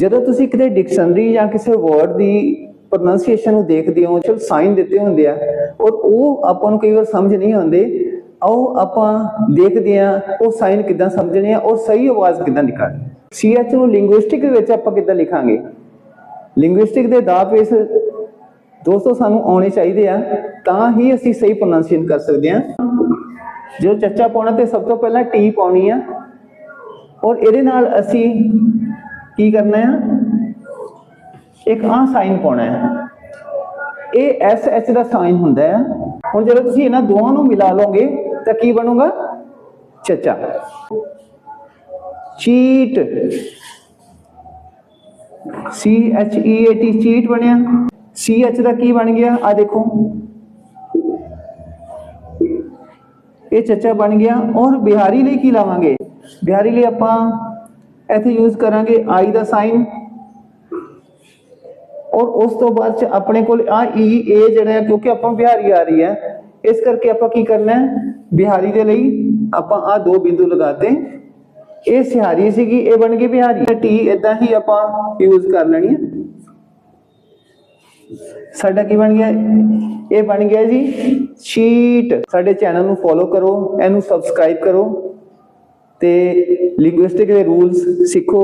ਜਦੋਂ ਤੁਸੀਂ ਕਿਤੇ ਡਿਕਸ਼ਨਰੀ ਜਾਂ ਕਿਸੇ ਵਰਡ ਦੀ ਪ੍ਰੋਨੰਸੀਏਸ਼ਨ ਨੂੰ ਦੇਖਦੇ ਹੋ, ਚਲ ਸਾਈਨ ਦਿੱਤੇ ਹੁੰਦੇ ਆ, ਔਰ ਉਹ ਆਪਾਂ ਨੂੰ ਕਈ ਵਾਰ ਸਮਝ ਨਹੀਂ ਆਉਂਦੇ, ਆਓ ਆਪਾਂ ਦੇਖਦੇ ਆ ਉਹ ਸਾਈਨ ਕਿੱਦਾਂ ਸਮਝਣੇ ਆ, ਔਰ ਸਹੀ ਆਵਾਜ਼ ਕਿੱਦਾਂ ਨਿਕਾਲਣੀ ਸੀਐਚ ਨੂੰ ਲਿੰਗੁਇਸਟਿਕ ਦੇ ਵਿੱਚ ਆਪਾਂ ਕਿੱਦਾਂ ਲਿਖਾਂਗੇ? ਲਿੰਗੁਇਸਟਿਕ ਦੇ ਦਾ ਪੇਸ ਦੋਸਤੋ ਸਾਨੂੰ ਆਉਣੇ ਚਾਹੀਦੇ ਆ, ਤਾਂ ਹੀ ਅਸੀਂ ਸਹੀ ਪ੍ਰੋਨੰਸੀਏਸ਼ਨ ਕਰ ਸਕਦੇ ਆ ਜੋ ਚੱਚਾ ਪਾਉਣਾ ਤੇ ਸਭ ਤੋਂ ਪਹਿਲਾਂ ਟੀ ਪਾਉਣੀ ਆ, ਔਰ ਇਹਦੇ ਨਾਲ ਅਸੀਂ ਕੀ ਕਰਨਾ ਆ? ਇੱਕ ਆ ਸਾਈਨ ਪਾਉਣਾ ਹੈ ਇਹ ਐਸ ਐਚ ਦਾ ਸਾਈਨ ਹੁੰਦਾ ਹੈ ਹੁਣ ਜਦੋਂ ਤੁਸੀਂ ਇਹਨਾਂ ਦੋਵਾਂ ਨੂੰ ਮਿਲਾ ਲਓਗੇ, ਤਾਂ ਕੀ ਬਣੂਗਾ? ਚੱਚਾ। Cheat. C H E A T cheat ਬਣਿਆ। ਸੀ ਐਚ ਦਾ ਕੀ ਬਣ ਗਿਆ? ਆ ਦੇਖੋ। ਇਹ ਚੱਚਾ ਬਣ ਗਿਆ। ਔਰ ਬਿਹਾਰੀ ਲਈ ਕੀ ਲਾਵਾਂਗੇ? ਬਿਹਾਰੀ ਲਈ ਆਪਾਂ ਇੱਥੇ ਯੂਜ਼ ਕਰਾਂਗੇ ਆਈ ਦਾ ਸਾਈਨ ਔਰ ਉਸ ਤੋਂ ਬਾਅਦ ਚ ਆਪਣੇ ਕੋਲ ਆ e, ਈ ਏ ਜਿਹੜਾ ਹੈ, ਕਿਉਂਕਿ ਆਪਾਂ ਬਿਹਾਰੀ ਆ ਰਹੀ ਹੈ, ਇਸ ਕਰਕੇ ਆਪਾਂ ਕੀ ਕਰਨਾ ਹੈ? ਬਿਹਾਰੀ ਦੇ ਲਈ ਆਪਾਂ ਆ ਦੋ ਬਿੰਦੂ ਲਗਾਤੇ ਇਹ ਸਿਹਾਰੀ ਸੀਗੀ, ਇਹ ਬਣ ਗਈ ਬਿਹਾਰੀ। ਟੀ ਇਦਾਂ ਹੀ ਆਪਾਂ ਯੂਜ਼ ਕਰ ਲੈਣੀ ਹੈ। ਸਾਡਾ ਕੀ ਬਣ ਗਿਆ? ਇਹ ਬਣ ਗਿਆ ਜੀ ਸ਼ੀਟ ਸਾਡੇ ਚੈਨਲ ਨੂੰ ਫੋਲੋ ਕਰੋ, ਇਹਨੂੰ ਸਬਸਕ੍ਰਾਈਬ ਕਰੋ। ਤੇ ਲਿੰਗੁਇਸਟਿਕ ਦੇ ਰੂਲਸ ਸਿੱਖੋ।